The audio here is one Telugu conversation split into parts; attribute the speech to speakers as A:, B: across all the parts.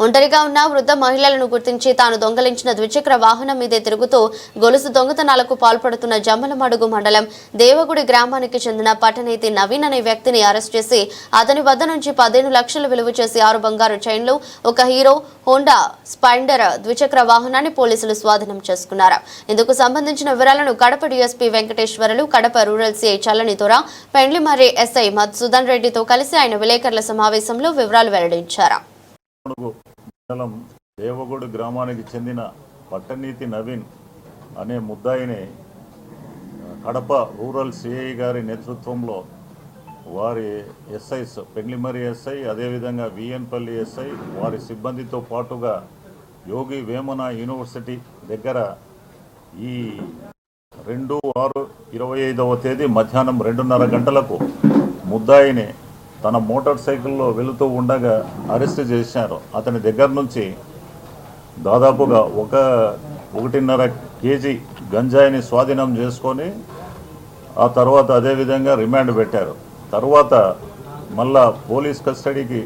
A: ఒంటరిగా ఉన్న వృద్ధ మహిళలను గుర్తించి తాను దొంగలించిన ద్విచక్ర వాహనం మీదే తిరుగుతూ గొలుసు దొంగతనాలకు పాల్పడుతున్న జమ్మలమడుగు మండలం దేవగుడి గ్రామానికి చెందిన పట్టనేతి నవీన్ అనే వ్యక్తిని అరెస్ట్ చేసి అతని వద్ద నుంచి పదిహేను లక్షలు విలువ చేసి ఆరు బంగారు చైన్లు ఒక హీరో హోండా స్పైండర్ ద్విచక్ర వాహనాన్ని పోలీసులు స్వాధీనం చేసుకున్నారు. ఇందుకు సంబంధించిన వివరాలను Kadapa DSP Venkateswarulu Kadapa rural CI చల్లని తొర పెండ్లిమర్రి ఎస్ఐ మధుసూదన్ రెడ్డితో కలిసి ఆయన విలేకరుల సమావేశంలో వివరాలు వెల్లడించారు.
B: మండలం దేవగూడు గ్రామానికి చెందిన పట్టనీతి నవీన్ అనే ముద్దాయిని కడప రూరల్ సిఐ గారి నేతృత్వంలో వారి ఎస్ఐస్ పెండ్లిమరి ఎస్ఐ అదేవిధంగా విఎన్పల్లి ఎస్ఐ వారి సిబ్బందితో పాటుగా యోగి వేమన యూనివర్సిటీ దగ్గర ఈ రెండు ఆరు ఇరవై ఐదవ తేదీ మధ్యాహ్నం రెండున్నర గంటలకు ముద్దాయిని తన మోటార్ సైకిల్లో వెళుతూ ఉండగా అరెస్ట్ చేశారు. అతని దగ్గర నుంచి దాదాపుగా ఒక ఒకటిన్నర కేజీ గంజాయిని స్వాధీనం చేసుకొని ఆ తర్వాత అదేవిధంగా రిమాండ్ పెట్టారు. తర్వాత మళ్ళా పోలీస్ కస్టడీకి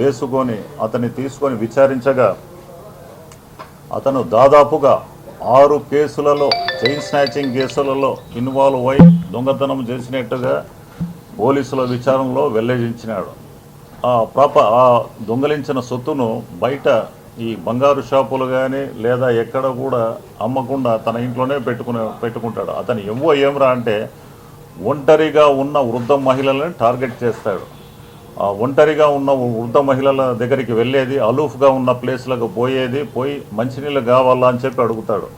B: వేసుకొని అతన్ని తీసుకొని విచారించగా అతను దాదాపుగా ఆరు కేసులలో చైన్ స్నాచింగ్ కేసులలో ఇన్వాల్వ్ అయి దొంగతనం చేసినట్టుగా పోలీసుల విచారణలో వెల్లడించినాడు. ఆ ప్రాప ఆ దొంగలించిన సొత్తును బయట ఈ బంగారు షాపులు కానీ లేదా ఎక్కడ కూడా అమ్మకుండా తన ఇంట్లోనే పెట్టుకునే పెట్టుకుంటాడు. అతను ఎవ్వో ఏమరా అంటే ఒంటరిగా ఉన్న వృద్ధ మహిళలను టార్గెట్ చేస్తాడు. ఆ ఒంటరిగా ఉన్న వృద్ధ మహిళల దగ్గరికి వెళ్ళేది అలూఫ్గా ఉన్న ప్లేస్లకు పోయేది పోయి మంచినీళ్ళు కావాలా అని చెప్పి అడుగుతాడు.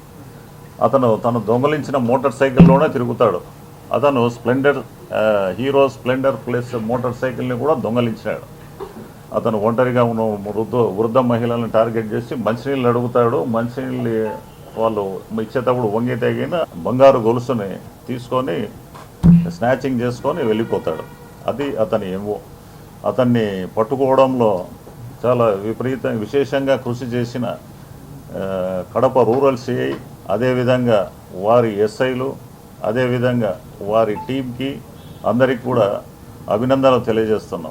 B: అతను తను దొంగలించిన మోటార్ సైకిల్లోనే తిరుగుతాడు. అతను splendor hero splendor plus motor సైకిల్ని కూడా దొంగలించినాడు అతను ఒంటరిగా ఉన్న వృద్ధ వృద్ధ మహిళలను టార్గెట్ చేసి మంచినీళ్ళు అడుగుతాడు. మంచినీళ్ళు వాళ్ళు ఇచ్చేటప్పుడు వంగి తగిన బంగారు గొలుసుని తీసుకొని స్నాచింగ్ చేసుకొని వెళ్ళిపోతాడు. అది అతని ఏమో అతన్ని పట్టుకోవడంలో చాలా విపరీత విశేషంగా కృషి చేసిన కడప రూరల్ సిఐ అదేవిధంగా వారి ఎస్ఐలు అదేవిధంగా వారి టీంకి అందరికి కూడా అభినందనలు తెలియజేస్తున్నాం.